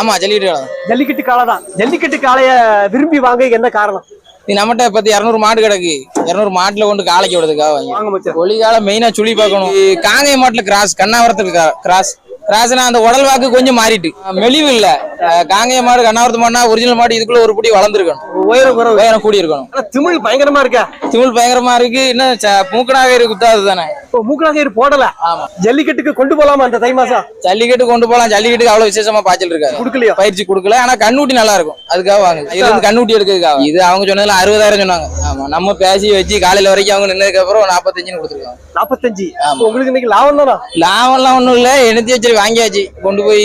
ஆமா ஜல்லிக்கட்டு காலம் ஜல்லிக்கட்டு காளை தான் ஜல்லிக்கட்டு காளைய விரும்பி வாங்க என்ன காரணம்? நீ நம்மகிட்ட பத்தி இரநூறு மாடு கிடக்கு. இரநூறு மாட்டுல கொண்டு காலைக்கு விடுறதுக்காக வாங்கி. வாங்க மச்சான். ஒளி காலம் மெயினா சுழி பார்க்கணும். இது காங்கேய மாட்டுல கிராஸ் கண்ணாவரத்துக்கு கிராஸ். கிராஸ்னா அந்த உடல் வாக்கு கொஞ்சம் மாறிட்டு. மெலிவு இல்ல. காங்கேய மாடு கண்ணாவரத்து மாடுனா ஒரிஜினல் மாடு இதுக்குள்ள ஒரு புடி வளர்ந்துருக்கணும். உயரம் கூடி இருக்கணும் திமிழ் பயங்கரமா இருக்க? திமிழ் பயங்கரமா இருக்கு. இன்னும் ச- மூக்கனாக குத்தாது தானே. மூக்கநாகர் போடல. ஆமா. ஜல்லிக்கட்டுக்கு கொண்டு போலாமா அந்த தை மாசம்? ஜல்லிக்கட்டு கொண்டு போலாம். ஜல்லிக்கட்டுக்கு அவ்வளவு விசேஷமா பாய்ச்சல் இருக்காது. கொடுக்கலையா? பயிற்சி கொடுக்கல. ஆனா கண்ணூட்டி நல்லா இருக்கும். அதுக்காக வாங்க இதுல இருந்து கண்ணூட்டி எடுக்கிறதுக்காக. இது அவங்க சொன்னதுல அறுபதாயிரம் சொன்னாங்க. ஆமா. நம்ம பேசி வச்சு காலையில வரைக்கும் அவங்க நின்னதுக்கு அப்புறம் நாற்பத்தஞ்சுன்னு கொடுத்துருக்காங்க. நாற்பத்தஞ்சு. உங்களுக்கு இன்னைக்கு லாபம் தானா? லாபம்லாம் ஒண்ணும் இல்ல. எனத்தி வாங்கியாச்சு. கொண்டு போய்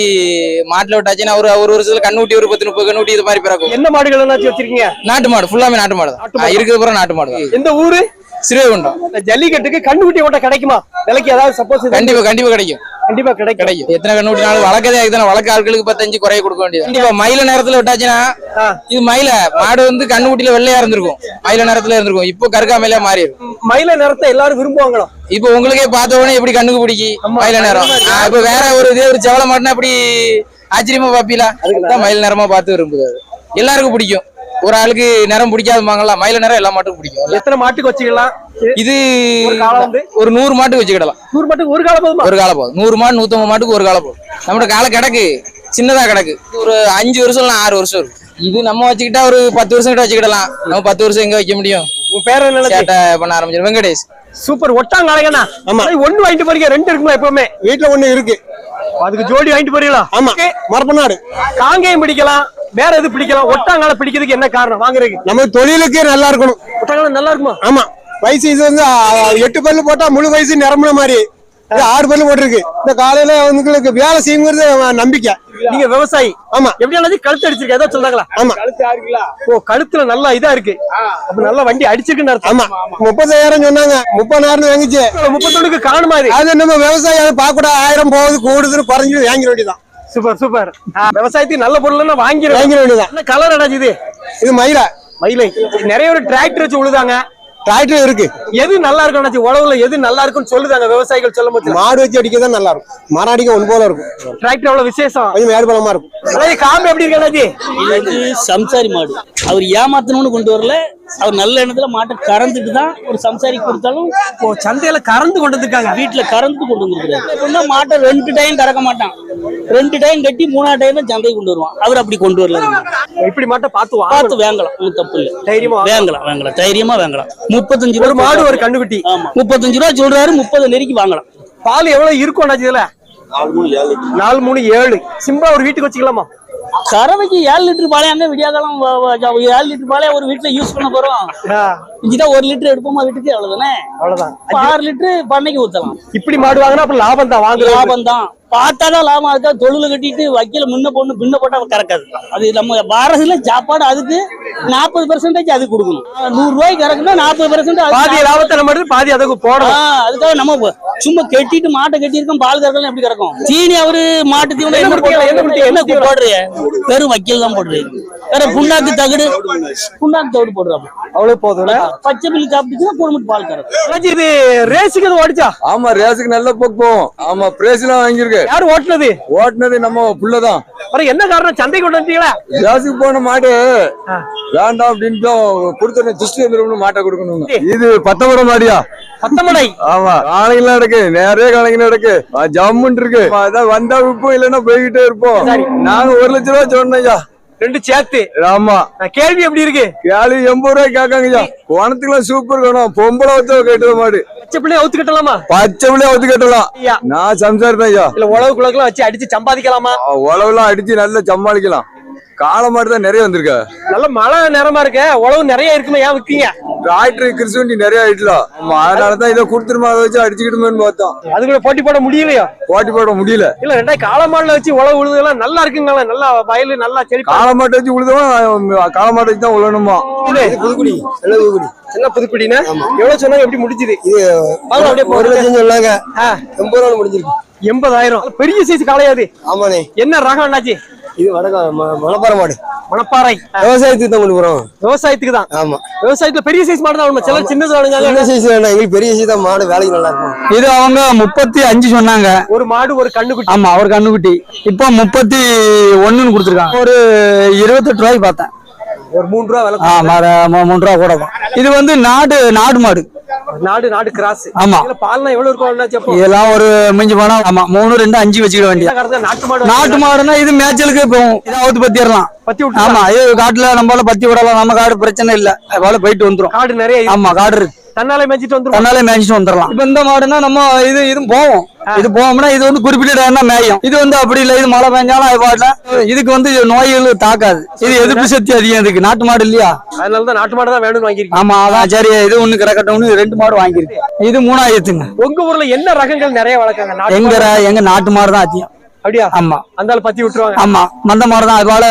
மாட்டுல விட்டாச்சுன்னா ஒரு ஒரு வருஷத்துல கண்ணூட்டி ஒரு பத்து முப்பது கண்ணூட்டி இது மாதிரி பிறக்கும். என்ன மாடுகள் வச்சிருக்கீங்க? நாட்டு மாடு ஃபுல்லாமே நாட்டு மாடு தான். இருக்கிறது பூரா நாட்டு மாடு தான். எந்த ஊரு? சிறுவைகுண்டம். ஜல்லிக்கட்டுக்கு கண்ணுக்குட்டி ஓட்ட கிடைக்குமா? விலைக்கு ஏதாவது சப்போஸ் கண்டிப்பா கண்டிப்பா கிடைக்கும். கண்டிப்பா கிடைக்கும். கிடைக்கும். எத்தனை கண்ணூட்டினாலும் வளர்க்கதே வளர்க்க ஆட்களுக்கு பத்தஞ்சு குறைய கொடுக்க வேண்டியது. கண்டிப்பா மயில நேரத்துல விட்டாச்சுன்னா. இது மயில. மாடு வந்து கண்ணுக்குட்டியில வெள்ளையா இருந்திருக்கும். மயில நேரத்துல இருந்திருக்கும். இப்போ கருக்காமையில மாறி இருக்கும் மயில நேரத்தை எல்லாரும் விரும்புவாங்களோ? இப்போ உங்களுக்கே பார்த்த உடனே எப்படி கண்ணுக்கு பிடிக்கி மயில நேரம்? இப்ப வேற ஒரு இதே ஒரு செவல மாட்டினா அப்படி ஆச்சரியமா பாப்பீங்களா அதுதான் மயில் நேரமா பார்த்து விரும்புது. எல்லாருக்கும் பிடிக்கும். ஒரு ஆளுக்கு நிறம் பிடிக்காதுமாங்களா மயில நேரம் எல்லா மாட்டுக்கும் பிடிக்கும். எத்தனை மாட்டுக்கு வச்சுக்கலாம்? இது ஒரு காலம் வந்து? ஒரு நூறு மாட்டுக்கு வச்சுக்கிடலாம். நூறு மாட்டுக்கு ஒரு காலம் போதுமா? ஒரு காலை போதும். நூறு மாடு நூத்தம்பது மாட்டுக்கு ஒரு காலை போதும். நம்மளோட காலை கிடக்கு. சின்னதா கிடக்கு. ஒரு அஞ்சு வருஷம் இல்ல ஆறு வருஷம் இருக்கும். இது நம்ம வச்சுக்கிட்டா ஒரு பத்து வருஷம் கிட்ட வச்சுக்கிடலாம். நம்ம பத்து வருஷம் எங்க வைக்க முடியும்? உன் பேர் என்ன சேட்டை பண்ண ஆரம்பிச்சிடும் வெங்கடேஷ். சூப்பர். ஒட்டாங்காளைங்கண்ணா ஆமா. ஒண்ணு வாங்கிட்டு போறீங்க ரெண்டு இருக்குமா எப்பவுமே? வீட்டுல ஒண்ணு இருக்கு. அதுக்கு ஜோடி வாங்கிட்டு போறீங்களா? ஆமா. மரப்பநாடு காங்கேயம் பிடிக்கலாம். வேற எது பிடிக்கலாம்? ஒட்டாங்கால பிடிக்கிறதுக்கு என்ன காரணம்? வாங்குறதுக்கு. நம்ம தொழிலுக்கு நல்லா இருக்கணும். ஒட்டாங்கால நல்லா இருக்குமா? ஆமா. வயசு இது வந்து எட்டு பல்லு போட்டா முழு வயசு நிரம்பின மாதிரி. இது ஆறு பல்லு போட்டிருக்கு. இந்த காலையில உங்களுக்கு வேலை செய்யுங்கிறது நம்பிக்கை. நீங்க விவசாயி. ஆமா. எப்படி கழுத்து அடிச்சிருக்க? ஏதோ சொல்றாங்களா? ஆமா. ஓ கழுத்துல நல்லா இதா இருக்கு. அப்ப நல்லா வண்டி அடிச்சிருக்குன்னு அர்த்தம். ஆமா. முப்பதாயிரம் சொன்னாங்க. முப்பதாயிரம் வாங்கிச்சு. முப்பத்தொன்னுக்கு காணுமா அது நம்ம விவசாயம் பார்க்க கூட ஆயிரம் போகுது கூடுதுன்னு குறைஞ்சு வாங்கிட வேண்டியதான் சூப்பர் சூப்பர். விவசாயத்துக்கு நல்ல பொருள் வாங்கிடுவேன் வாங்கிட வேண்டியதான் என்ன கலர் அடாச்சு இது? இது மயில. மயிலை. நிறைய ஒரு டிராக்டர் வச்சு உழுதாங்க. டிராக்டர் இருக்கு. எது நல்லா இருக்கும் உழவுல எது நல்லா இருக்கும்னு சொல்லுதாங்க விவசாயிகள் சொல்லும் போது? மாடு வச்சு அடிக்க தான் நல்லா இருக்கும். மரம் அடிக்க ஒன்று போல இருக்கும். டிராக்டர் அவ்வளவு விசேஷம்? கொஞ்சம் மேடு பலமா இருக்கும். காம்பு எப்படி இருக்கு இது சம்சாரி மாடு. அவர் ஏமாத்தணும்னு கொண்டு வரல அவர் நல்ல எண்ணத்துல மாட்டை கறந்துட்டு தான் ஒரு சம்சாரிக்கு கொடுத்தாலும் ஓ சந்தையில கறந்து கொண்டு வந்திருக்காங்க வீட்டுல கறந்து கொண்டு வந்துருக்காரு எப்படின்னா மாட்டை ரெண்டு டைம் கறக்க மாட்டான். ரெண்டு டைம் கட்டி மூணாவது டைம் தான் சந்தைக்கு கொண்டு வருவான். அவர் அப்படி கொண்டு வரல. இப்படி மட்டும் பார்த்து. பார்த்து வேங்கலாம். ஒன்றும் தப்பு இல்லை. தைரியமா. வேங்கலாம் வேங்கலாம். தைரியமா வேங்கலாம். முப்பத்தஞ்சு ஒரு ரூபா மாடு ஒரு ஆமா. முப்பத்தஞ்சு ரூபா சொல்றாரு முப்பது நெருக்கி வாங்கலாம். பால் எவ்வளவு இருக்கும் இதுல? நாலு மூணு ஏழு. சிம்பிளா ஒரு வீட்டுக்கு வச்சுக்கலாமா? கறவைக்கு ஏழு லிட்டர் பாலே அங்க விடியாகாலம் வ- வ- ஏழு லிட்டர் பாலே ஒரு வீட்டுல யூஸ் பண்ண போறோம். இஞ்சிதான் ஒரு லிட்டர் எடுப்போமா வீட்டுக்கு? அவ்வளவுதானே? அவ்வளவுதான். ஆறு லிட்டர் பண்ணைக்கு ஊத்தலாம். இப்படி மாடு வாங்கினா அப்ப லாபம் தான் வாங்குறது லாபம் தான். பார்த்தாதான் லாபம் அதுக்காக தொழுல கட்டிட்டு வக்கீல முன்ன பொண்ணு பின்ன போட்டா கறக்காது. அது நம்ம பாரதில சாப்பாடு அதுக்கு நாற்பது பெர்சன்டேஜ் அது கொடுக்கணும். நூறு ரூபாய்க்கு கறக்குன்னா நாற்பது பெர்சன்ட் பாதி லாபத்தை நம்ம பாதி அதுக்கு போடணும். அதுக்காக நம்ம சும்மா கட்டிட்டு மாட்டை கட்டியிருக்கோம் பால் கறக்கலாம் எப்படி கறக்கும்? தீனி அவரு மாட்டு தீவனம் என்ன போடுறீங்க வெறும் வக்கீல் தான் போடுறீங்க வேற புண்ணாக்கு தகடு புண்ணாக்கு தகடு போடுறாங்க அவ்வளவு போதும் பச்சை பில்லு சாப்பிட்டுச்சுன்னா குடும்பத்து பால் கறக்கும். இது ரேஸுக்கு ஓடிச்சா? ஆமா ரேஸுக்கு நல்ல போக்கு போவோம். ஆமா பிரைஸ் எல்லாம் யார் ஓட்டுனது? ஓட்டுனது நம்ம புள்ளதான். அப்புறம் என்ன காரணம்? சந்தை கொண்டு வந்துட்டீங்களா? ரேஸுக்கு போன மாடு. வேண்டாம் அப்படின்ட்டு கொடுத்த திருஷ்டி வந்துடும் மாட்டை கொடுக்கணும் இது பத்தமரம் மாடியா? பத்தமடை. ஆமா. காளைங்கெல்லாம் இருக்கு நிறைய இருக்கு ஆ, ஜம்முன்னு இருக்கு. அதான் வந்தா விற்போம் இல்லைன்னா போய்கிட்டே இருப்போம். நாங்க ஒரு லட்ச ரூபா சொன்னோம் ஐயா. ரெண்டு சேர்த்து. ஆமா. நான் கேள்வி எப்படி இருக்கு? கேள்வி எண்பது ரூபாய் கேட்காங்க ஐயா. கோணத்துக்குலாம் சூப்பர் வேணும். பொம்பளை வச்சு கட்டுற மாடு பச்சை பிள்ளைய அவுத்து கட்டலாமா? பச்சை பிள்ளைய ஒத்து கட்டலாம். நான் சம்சாரம் தான் ஐயா. இல்ல உழவு குளக்கெல்லாம் வச்சு அடிச்சு சம்பாதிக்கலாமா? உழவுலாம் அடிச்சு நல்லா சமாளிக்கலாம். காளை மாடு தான் நிறைய வந்திருக்க. நல்ல மழை நேரமா இருக்கு. உழவு நிறைய இருக்குமே ஏன் விக்கீங்க டிராக்டர் கிறிஸ்துவண்டி நிறைய ஆயிட்டலாம் ஆமா அதனால தான் இதை கொடுத்துருமா அதை வச்சு அடிச்சுக்கிட்டுமேன்னு பார்த்தோம். அது கூட போட்டி போட முடியலையா? போட்டி போட முடியல. இல்ல ரெண்டாயிரம் காலமாடுல வச்சு உழவு உழுதுலாம் நல்லா இருக்குங்களா நல்லா வயலு நல்லா செழிப்பா காளை மாட்டை வச்சு உழுதவன் காளை மாட்டை வச்சு தான் உழணுமா. புதுக்குடி நல்ல புதுக்குடி. என்ன புதுக்குடினா? எவ்வளவு சொன்னாங்க எப்படி முடிஞ்சுது? இது ஒரு. லட்சம் சொன்னாங்க. எண்பது ரூபா முடிஞ்சிருக்கு. எண்பதாயிரம். பெரிய சைஸ் காளையாது ஆமாண்ணே. என்ன ரகம் என்னாச்சு இது வடக்கம் ம- மணப்பாறை மாடு. மணப்பாறை. விவசாயத்துக்கு தான் கொண்டு போறோம். விவசாயத்துக்கு தான்? ஆமா. விவசாயத்துல பெரிய சைஸ் மாடு தான் சில சின்னது சின்ன சைஸ் வேணாம் எங்களுக்கு பெரிய சைஸ் தான் மாடு வேலைக்கு நல்லா இருக்கும். இது அவங்க முப்பத்தி அஞ்சு சொன்னாங்க. ஒரு மாடு ஒரு கண்ணுக்குட்டி. ஆமா ஒரு கண்ணுக்குட்டி. இப்போ முப்பத்தி ஒண்ணுன்னு கொடுத்துருக்காங்க. ஒரு இருபத்தெட்டு ரூபாய்க்கு பார்த்தேன். ஒரு மூணு ரூபா விலை மூணு ரூபா கூட. இது வந்து நாடு நாடு மாடு. நாடு நாடு கிராஸ் ஆமா. பால்லாம் எவ்வளவு இருக்கும் இதெல்லாம் ஒரு மிஞ்சி போனா ஆமா மூணு ரெண்டு அஞ்சு வச்சுக்கிட வேண்டிய நாட்டு மாடு நாட்டு மாடுனா இது மேய்ச்சலுக்கு போகும் இதை அவுத்து பத்திடலாம் பத்தி விட்டு ஆமா இது காட்டுல நம்மளால பத்தி விடலாம் நம்ம காடு பிரச்சனை இல்ல. அதனால போயிட்டு வந்துரும். காடு நிறைய. ஆமா காடு இருக்கு. தன்னாலே மேய்ச்சிட்டு வந்துரும் தன்னாலே மேய்ச்சிட்டு வந்துடலாம் இப்ப இந்த மாடுனா நம்ம இது இதுவும் போவோம். இது போவோம்னா இது வந்து குறிப்பிட்ட இடம் தான் மேயும். இது வந்து அப்படி இல்ல இது மழை பெஞ்சாலும் அது பாடல இதுக்கு வந்து நோய்கள் தாக்காது. இது எதிர்ப்பு சக்தி அதிகம் இதுக்கு நாட்டு மாடு இல்லையா? அதனால தான் நாட்டு மாடு தான் வேணும்னு வாங்கிருக்கீங்க ஆமா அதான் சரி. இது ஒண்ணு கிடக்கட்டும்னு ரெண்டு மாடு வாங்கியிருக்கு. இது மூணாயிரத்துங்க. உங்க ஊர்ல என்ன ரகங்கள் நிறைய வளர்க்காங்க எங்க எங்க நாட்டு மாடு தான் அதிகம். அப்படியா? ஆமா. அந்த பத்தி விட்டுருவாங்க. ஆமா. மந்த மாடு தான் அது போல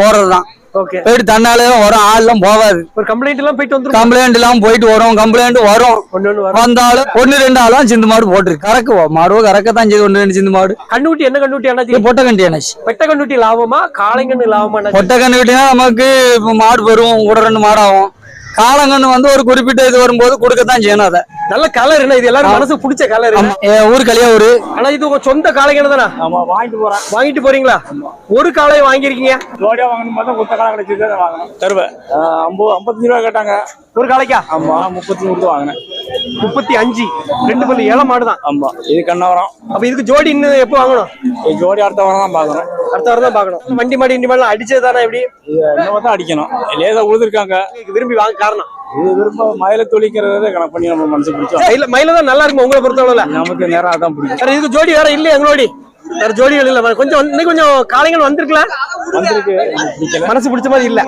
போறதுதான். போயிட்டு தன்னாலே வரும் ஆள்லாம் போகாது ஒரு கம்ப்ளைண்ட் எல்லாம் போயிட்டு வந்துரும்? கம்ப்ளைண்ட் எல்லாம் போயிட்டு வரும் கம்ப்ளைண்ட் வரும். வந்தாலும் ஒண்ணு ரெண்டு ஆளும் சிந்து மாடு போட்டுருக்கு கறக்குவோம் மாடுவோ கறக்கத்தான் செய்யுது ஒண்ணு ரெண்டு சிந்து மாடு. கண்ணுக்குட்டி என்ன கண்ணுக்குட்டி இது அண்ணாச்சி பொட்டை கண்டி அண்ணாச்சி. பெட்ட கண்ணுக்குட்டி லாபமா? காளைங்கன்னு லாபமா பொட்டை கண்ணு கிட்டீங்கன்னா நமக்கு மாடு வரும் கூட ரெண்டு மாடு ஆகும். காலங்கன்னு வந்து ஒரு குறிப்பிட்ட இது வரும்போது கொடுக்கத்தான் செய்யணும் அதை. நல்ல கலர் என்ன? இது எல்லாரும் மனசு பிடிச்ச கலர் ஊர் கலியாவூர் ஆனா இது உங்க சொந்த காளைங்கன்னு தானே ஆமா வாங்கிட்டு போறேன். வாங்கிட்டு போறீங்களா? ஒரு காளையை வாங்கியிருக்கீங்க? ஜோடியா வாங்கணும் பார்த்தா குத்த காலம் கிடைச்சது அதை வாங்கினேன். தருவேன் ஐம்பது ஐம்பத்தஞ்சு ரூபா கேட்டாங்க. ஒரு காளைக்கா? ஆமா முப்பத்தி மூணு வாங்கினேன். முப்பத்தி அஞ்சு. ரெண்டு பல்லு ஏழை மாடு தான். ஆமா இது கண்ணவரம். அப்ப இதுக்கு ஜோடி இன்னும் எப்போ வாங்கணும்? ஜோடி அடுத்த வாரம் தான் பார்க்கணும். அடுத்த வாரம் தான் பார்க்கணும். வண்டி மாடி இண்டி மாடலாம் அடிச்சது தானே எப்படி? இன்னும் தான் அடிக்கணும். லேசா உழுதுருக்காங்க. விரும்பி வாங்க காரணம். இது விரும்ப மயில தொழிக்கிறத கணக்கு பண்ணி நம்ம மனசு பிடிச்சோம். மயில மயில தான் நல்லா இருக்கும் உங்களை பொறுத்தளவுல நமக்கு நேரம் அதான் பிடிக்கும். இதுக்கு ஜோடி வேற இல்லையா எங்களோடி? வேற ஜோடிகள் இல்ல. கொஞ்சம் இன்னும் கொஞ்சம் காளைகள் வந்திருக்கலாம் மனசு பிடிச்ச மாதிரி இல்ல.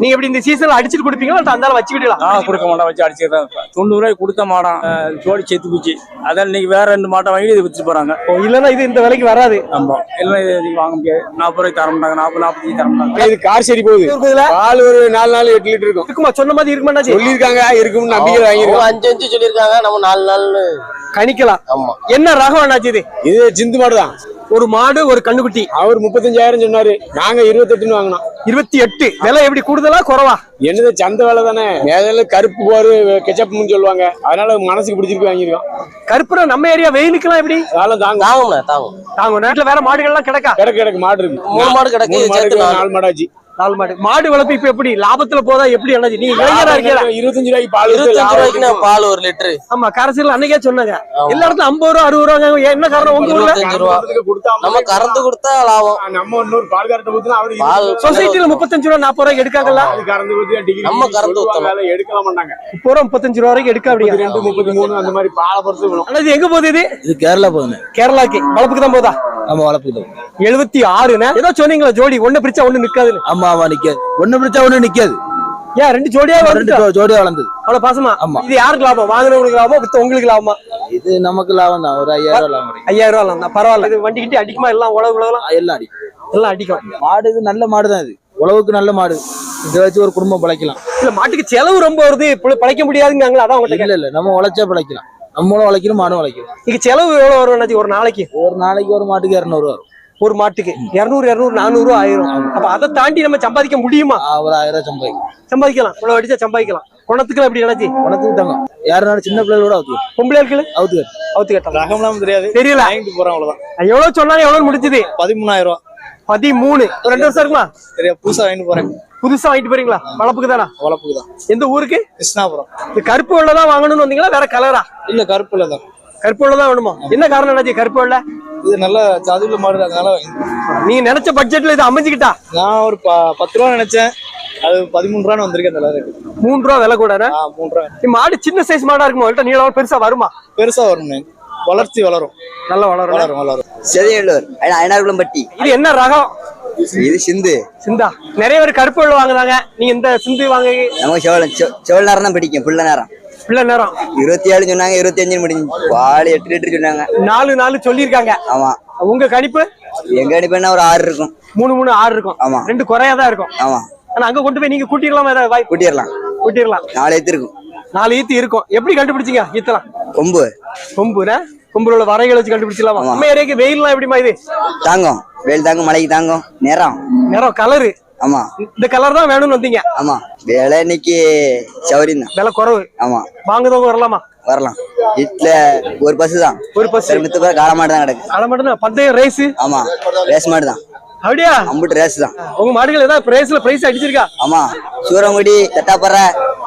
நீங்க எப்படி இந்த சீசன்ல அடிச்சிட்டு கொடுப்பீங்களா? அந்த வச்சுக்கிடலாம் நான் கொடுக்க மாட்டேன் வச்சு அடிச்சுட்டு தான் தொண்ணூறு ரூபாய்க்கு கொடுத்த மாடம் ஜோடி செத்து போச்சு. அதான் இன்னைக்கு வேற ரெண்டு மாட்டை வாங்கி இது வித்துட்டு போறாங்க. இல்லன்னா இது இந்த விலைக்கு வராது. ஆமா. இல்லை இது வாங்க முடியாது. நாற்பது ரூபாய்க்கு தர மாட்டாங்க. நாற்பது நாற்பத்தஞ்சு தர மாட்டாங்க. இது கார் சரி போகுது. இருக்குதுல பால் ஒரு நாலு நாள் எட்டு லிட்டர் இருக்கும். இருக்குமா? சொன்ன மாதிரி இருக்குமாண்ணாச்சி சொல்லியிருக்காங்க. இருக்கும்னு நம்பிக்கை வாங்கியிருக்கோம். அஞ்சு அஞ்சு சொல்லியிருக்காங்க. நம்ம நாலு நாள் கணிக்கலாம். ஆமா. என்ன ரகம் அண்ணாச்சி இது? இது சிந்து மாடு தான் ஒரு மாடு ஒரு கண்ணுக்குட்டி. அவர் முப்பத்தஞ்சாயிரம் சொன்னாரு. நாங்க இருபத்தெட்டுன்னு வாங்கினோம். இருபத்தி எட்டு. விலை எப்படி? கூடுதலா குறவா? என்னது சந்தை வேலை தானே? மேல கருப்பு போரு கெச்சப்னு சொல்லுவாங்க. அதனால மனசுக்கு பிடிச்சிருக்கு வாங்கியிருக்கோம். கருப்புரம் நம்ம ஏரியா வெயிலுக்குலாம் எப்படி? அதெல்லாம் தாங்க. தாங்கும்ண்ணே தாங்கும். தாங்க வீட்டுல வேற மாடுகள்லாம் கிடக்கா? கிடக்கு கிடக்கு மாடு இருக்கு. மூணு மாடு கிடக்கு. நாலு. மாடாச்சு நாலு மாடு. மாடு வளர்ப்பு இப்ப எப்படி? லாபத்துல போதா எப்படி அண்ணாச்சி? நீங்க இளைஞரா இருக்கீங்களா? இருபத்தஞ்சு ரூபாய்க்கு பால் இருபத்தஞ்சு ரூபாய்க்கு பால் ஒரு லிட்டரு. ஆமா கரசில் அன்னைக்கே சொன்னாங்க. எல்லா இடத்துல ஐம்பது ரூபா அறுபது ரூபா என்ன காரணம் உங்க ஊர்ல? நம்ம கறந்து கொடுத்தா லாபம். நம்ம இன்னொரு பால் கரெக்ட் ஊத்துனா அவரு சொசைட்டில முப்பத்தஞ்சு ரூபா நாற்பது ரூபாய்க்கு எடுக்காங்கல்ல? அது கறந்து ஊத்தி டிகிரி நம்ம கறந்து சொல்லுவாங்க, ஊத்தணும். அதை எடுக்க மாட்டாங்க. இப்போ ரூபா முப்பத்தஞ்சு ரூபா வரைக்கும் எடுக்க அப்படியா? ரெண்டு முப்பத்தி மூணு அந்த மாதிரி பாலை பொறுத்து ஆனா இது எங்க போகுது இது? இது கேரளா போகுதுண்ணே. கேரளாக்கு. வளப்புக்கு தான் போதா? ஆமா வளர்ப்புக்கு எழுபத்தி ஆறுண்ணே ஏதோ சொன்னீங்களா ஜோடி. ஒண்ணு பிரிச்சா ஒண்ணு நிக்காதுன்னு. ஆமா ஆமா நிக்காது. ஒண்ணு பிடிச்சா ஒண்ணு நிக்காது. ஏன் ரெண்டு ஜோடியா ரெண்டு ஜோடியா வளர்ந்தது. அவ்வளவு பாசமா? ஆமா. இது யாருக்கு லாபம்? வாங்குறவங்களுக்கு லாபம் வித்த உங்களுக்கு லாபமா? இது நமக்கு லாபம் தான். ஒரு ஐயாயிரம் ரூபாய் லாபம். ஐயாயிரம் ரூபா லாபம். பரவாயில்ல. இது வண்டி கிட்டி அடிக்குமா? எல்லாம் உழவு உழவெல்லாம் ஆ, எல்லாம் அடி எல்லாம் அடிக்கும். மாடு இது நல்ல மாடு தான் இது. உழவுக்கு நல்ல மாடு. இதை வச்சு ஒரு குடும்பம் பிழைக்கலாம். இல்ல மாட்டுக்கு செலவு ரொம்ப வருது. பழைக்க முடியாதுங்காங்களா அதான் உங்கள்ட்ட இல்ல இல்ல. நம்ம உழைச்சா பிழைக்கலாம். நம்மளும் உழைக்கணும் மாடும் உழைக்கணும். இங்க செலவு எவ்வளவு வரும் ஒரு நாளைக்கு? ஒரு நாளைக்கு ஒரு மாட்டுக்கு இரநூறு வரும். ஒரு மாட்டுக்கு. இருநூறு இருநூறு நானூறு ஆயிரம். அப்ப அதை தாண்டி நம்ம சம்பாதிக்க முடியுமா? ஒரு ஆயிரம் சம்பாதிக்கும் சம்பாதிக்கலாம். இவ்வளவு அடிச்சா சம்பாதிக்கலாம். குணத்துக்கு எப்படி நினைச்சி உனக்கு தங்கம் யாருனாலும் சின்ன பிள்ளைகளோட அவுத்து பொம்பளைகளுக்கு அவுத்து. அவுத்து கேட்டலாம். ரகம்லாம் தெரியாது. தெரியல. வாங்கிட்டு போறேன் அவ்வளவுதான். எவ்வளவு சொன்னாலும் எவ்வளவு முடிஞ்சது. பதிமூணாயிரம் பதிமூணு. ரெண்டு வருஷம் இருக்குமா? சரியா புதுசா வாங்கிட்டு போறேன். புதுசா வாங்கிட்டு போறீங்களா? வளப்புக்கு தானா? வளப்புக்கு தான். எந்த ஊருக்கு? கிருஷ்ணாபுரம். இந்த கருப்பு வெள்ளை தான் வாங்கணும்னு வந்தீங்களா? வேற கலரா இல்ல கருப்புல தான். கருப்பு வெள்ளை தான் வேணுமா? என்ன காரணம் என்னாச்சு? கருப்பு வெள்ளை இது நல்ல சதுல மாடு அதனால நீங்க நினைச்ச பட்ஜெட்ல இது அமைஞ்சுக்கிட்டா? நான் ஒரு ப- பத்து ரூபா நினைச்சேன். அது பதிமூணு ரூபான்னு வந்திருக்கு அந்த அளவுக்கு மூணு ரூபா விலை கூட ஆ மூணு ரூபா. மாடு சின்ன சைஸ் மாடா இருக்குமா? இல்ல நீளம் பெருசா வருமா? பெருசா வரும் வளர்ச்சி வளரும். நல்லா வளரும் வளரும் வளரும். செதையல்லூர் ஐநாறுகுளம்பட்டி இது என்ன ரகம்? இது சிந்து. சிந்தா. நிறைய பேர் கருப்பு வாங்குறாங்க. நீங்க இந்த சிந்து வாங்க நமக்கு செவல செவல் நேரம் தான் பிடிக்கும் பிள்ளை நேரம். பிள்ளை நேரம். இருபத்தி ஏழு சொன்னாங்க இருபத்தி அஞ்சு முடிஞ்சு. பால் எட்டு லிட்டர் சொன்னாங்க. நாலு நாலு சொல்லியிருக்காங்க. ஆமா. உங்க கணிப்பு? எங்க அனுப்பினா ஒரு ஆறு இருக்கும். மூணு மூணு ஆறு இருக்கும். ஆமா. ரெண்டு குறையா தான் இருக்கும். ஆமா. ஆனா அங்க கொண்டு போய் நீங்க கூட்டிடலாமா ஏதாவது வாய்ப்பு? கூட்டிடலாம். கூட்டிடலாம். நாலு எத்து இருக்கும். நாலு ஈத்து இருக்கும். எப்படி கண்டுபிடிச்சீங்க ஈத்தலாம்? கொம்பு. கொம்புனா கொம்புல உள்ள வரைகளை வச்சு கண்டுபிடிச்சலாமா ஆமா. நம்ம ஏரியாக்கு வெயில்லாம் எப்படிமா இது? தாங்கும். வெயில் தாங்கும் மழைக்கு தாங்கும். நேரம். நிறம் கலரு. ஆமா. இந்த கலர் தான் வேணும்னு வந்தீங்க? ஆமா. விலை இன்னைக்கு சௌரியம் தான். விலை குறவு. ஆமா. வாங்குறவங்க வரலாமா? வரலாம். வீட்டுல ஒரு பஸ் தான். ஒரு பஸ் மித்த பேர் காளை மாடு தான் கிடக்கு. அதை மட்டும் தான் பந்தயம் ரேஸ் ஆமா. ரேஸ் மாடு தான். அப்படியா? அம்புட்டு ரேஸ் தான். உங்க மாடுகள் ஏதாவது ரேஸ்ல பிரைஸ் அடிச்சிருக்கா? ஆமா. சூரங்குடி தட்டாப்பற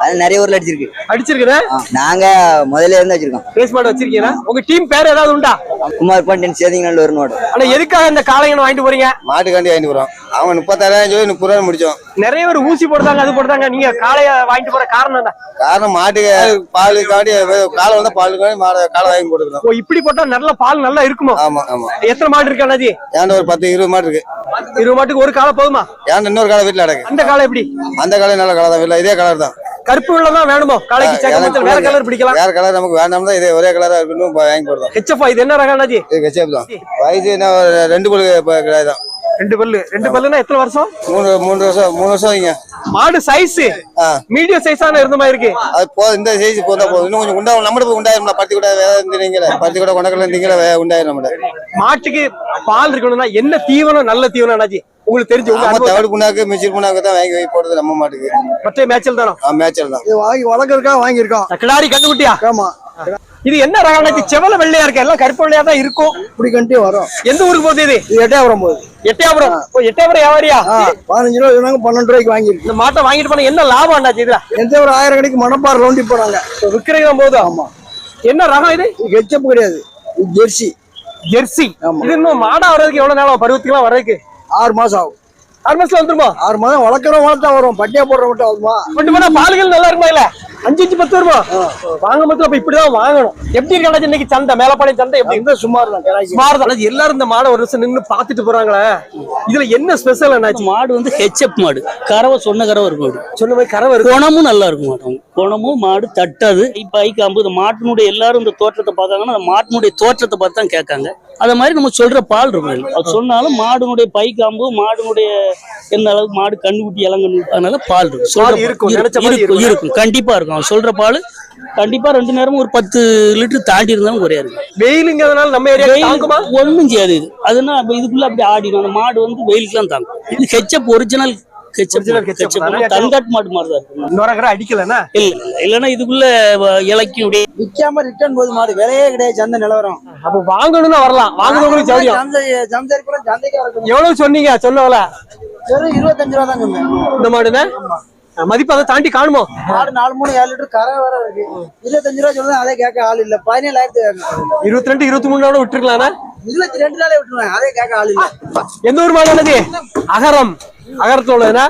அது நிறைய ஊர்ல அடிச்சிருக்கு. அடிச்சிருக்குதா? நாங்க முதல்ல இருந்து வச்சிருக்கோம் ரேஸ் மாடு வச்சிருக்கீங்களா? உங்க டீம் பேர் ஏதாவது உண்டா? குமார் பாண்டியன் சேதிங்கநல்லூர் ஒரு நோடு ஆனா எதுக்காக இந்த காளைங்கன்னு வாங்கிட்டு போறீங்க? மாட்டுக்காண்டி வாங்கிட்டு போறோம். அவன் முப்பத்தாயிரம் சொல்லி முப்பது ரூபா முடிச்சோம். நிறைய பேர் ஊசி போடுறாங்க அது போடுறாங்க. நீங்க காளைய வாங்கிட்டு போற காரணம் என்ன? காரணம் மாட்டுக்கு பாலுக்காண்டி காலை வந்தா பாலுக்காண்டி மாடை காலை வாங்கி போட்டுக்கிறோம். ஓ இப்படி போட்டா நல்ல பால் நல்லா இருக்குமா? ஆமா ஆமா. எத்தனை மாடு இருக்கு அண்ணாஜி ஏன்டா ஒரு பத்து இருபது மாடு இருக்கு. இருபது மாட்டுக்கு ஒரு காலை போதுமா? ஏன்டா இன்னொரு காலை வீட்டுல அடக்கு. அந்த காலை எப்படி? அந்த காலை நல்ல காலை தான் வீட்டுல இதே கலர் தான். கருப்பு உள்ளதான் வேணுமோ? காளைக்கு சேக்க மஞ்சள் வேற கலர் பிடிக்கலாம். வேற கலர் நமக்கு வேண்டாம் தான். இதே ஒரே கலரா இருக்கணும் வாங்கி போடுறோம் ஹெச்எஃப் இது என்ன ரகம் அண்ணாஜி? இது கச்சேப் தான். வயசு என்ன ரெண்டு பல்லு கிடையாது. தான் ரெண்டு பல்லு. ரெண்டு பல்லுனா எத்தனை வருஷம்? மூணு மூணு வருஷம் மூணு வருஷம் வைங்க மாடு சைஸ். மீடியம் சைஸான இருந்த மாதிரி இருக்கு. அது போதும் இந்த சைஸ் போதா போதும். இன்னும் கொஞ்சம் உண்டா நம்மளுக்கு உண்டாயிரும்ல. பருத்தி கூட வேற இருந்தீங்களே பருத்தி கூட கொண்டக்கல இருந்தீங்களே உண்டாயிரும் நம்மள மாட்டுக்கு பால் இருக்கணும்னா என்ன தீவனம் நல்ல தீவனம் அண்ணாஜி உங்களுக்கு தெரிஞ்சு உங்க தவிடு புண்ணாக்கு மிச்சில் புண்ணாக்கு தான் வாங்கி வாங்கி போடுறது நம்ம மாட்டுக்கு. மற்ற மேய்ச்சல் தானோ? ஆ மேய்ச்சல் தான். வாங்கி வளர்க்கறதுக்காக வாங்கியிருக்கோம். கிடாரி கண்டுக்குட்டியா ஆமா. இது என்ன ரகம் அண்ணாச்சி செவல வெள்ளையா இருக்கு? எல்லாம் கருப்பு வெள்ளையா தான் இருக்கும். இப்படி கண்டே வரும். எந்த ஊருக்கு போகுது இது? இது எட்டாயிரம் போகுது. எட்டயபுரம். ஓ எட்டயபுரம் வியாபாரியா? பதினஞ்சு ரூபா சொன்னாங்க பன்னெண்டு ரூபாய்க்கு வாங்கியிருக்கு. இந்த மாட்டை வாங்கிட்டு போனா என்ன லாபம் அண்ணாச்சி இதுல? எந்த ஒரு ஆயிரம் கடைக்கு மணப்பாறை ரவுண்டி போறாங்க விற்கிறது போதும் ஆமா. என்ன ரகம் இது? கெச்சப் கிடையாது. ஜெர்சி. ஜெர்சி. இது இன்னும் மாடா வர்றதுக்கு எவ்வளவு நேரம் பருவத்துக்குலாம் வர்றதுக்கு? ஆறு மாசம் ஆகும். ஆறு மாசத்துல வந்துருமா? ஆறு மாதம் வளர்க்குறோம் வளர்த்தா வரும். பட்டியா போடுற மட்டும் கொண்டு போனா பால்கள் நல்லா இருக்குமா இல்ல அஞ்சு அஞ்சு பத்து வருமா? வாங்க மொத்தம் அப்ப இப்படிதான் வாங்கணும். எப்படி இருக்காங்க இன்னைக்கு சந்தை மேலப்பாளையம் சந்தை எப்படி? எங்க சுமார் தான் சுமார் தான். எல்லாரும் இந்த மாடை ஒரு வருஷம் நின்னு பாத்துட்டு போறாங்களே. இதுல என்ன ஸ்பெஷல் என்னாச்சு மாடு வந்து ஹெச்எப் மாடு. கறவை சொன்ன கறவை இருக்கும் சொன்ன மாதிரி கறவை இருக்கு. குணமும் நல்லா இருக்கும் மாடு குணமும் மாடு தட்டாது. இப்ப ஐக்கு ஐம்பது மாட்டினுடைய எல்லாரும் இந்த தோற்றத்தை பார்த்தாங்கன்னா அந்த மாட்டினுடைய தோற்றத்தை பார்த்து தான் கேட்காங்க. அத மாதிரி நம்ம சொல்ற பால் இருக்கும். அது சொன்னாலும் மாடுனுடைய பை காம்பு மாடுனுடைய என்ன அளவுக்கு மாடு கண்ணுக்குட்டி இளங்கன்னு அதனால பால் இருக்கும். பால் இருக்கும், கண்டிப்பா இருக்கும். அவன் சொல்ற பால் கண்டிப்பா ரெண்டு நேரமும் ஒரு பத்து லிட்டர் தாண்டி இருந்தாலும் குறையா இருக்கும். வெயிலுங்கிறதுனால நம்ம ஏரியா ஒன்றும் செய்யாது. இது அதுனா இதுக்குள்ள அப்படி ஆடிடும். அந்த மாடு வந்து வெயிலுக்குலாம் தாங்கும். இது ஹெச்எப் ஒரிஜினல் தன்காட் மாடு மாதிரி தான் அடிக்கலன்னா? இல்ல இல்ல இல்லைன்னா இதுக்குள்ள அப்படியே விற்காம ரிட்டர்ன் போது மாடு விலையே கிடையாது சந்தை நிலவரம். அப்ப வாங்கணும்னா வரலாம். வாங்குறவங்களுக்கு சந்தைக்கு வரணும் எவ்வளவு சொன்னீங்க? சொன்னவள வெறும் இருபத்தஞ்சு ரூபா தான் சொன்னேன் இந்த மாடுனா? மதிப்பு அதை தாண்டி காணுமோ? மாடு நாலு மூணு ஏழு லிட்டர் கரை வர இருக்கு. இருபத்தஞ்சு ரூபா சொல்லுதான் அதே கேட்க ஆள் இல்ல. பதினேழாயிரத்து இருபத்தி ரெண்டு இருபத்தி மூணு விட்டுருக்கலாம்னா? இருபத்தி ரெண்டு நாளே விட்டுருவேன் அதே கேட்க ஆள் இல்ல. எந்த ஊர் மாடு அகரம். உள்ளதுன்னா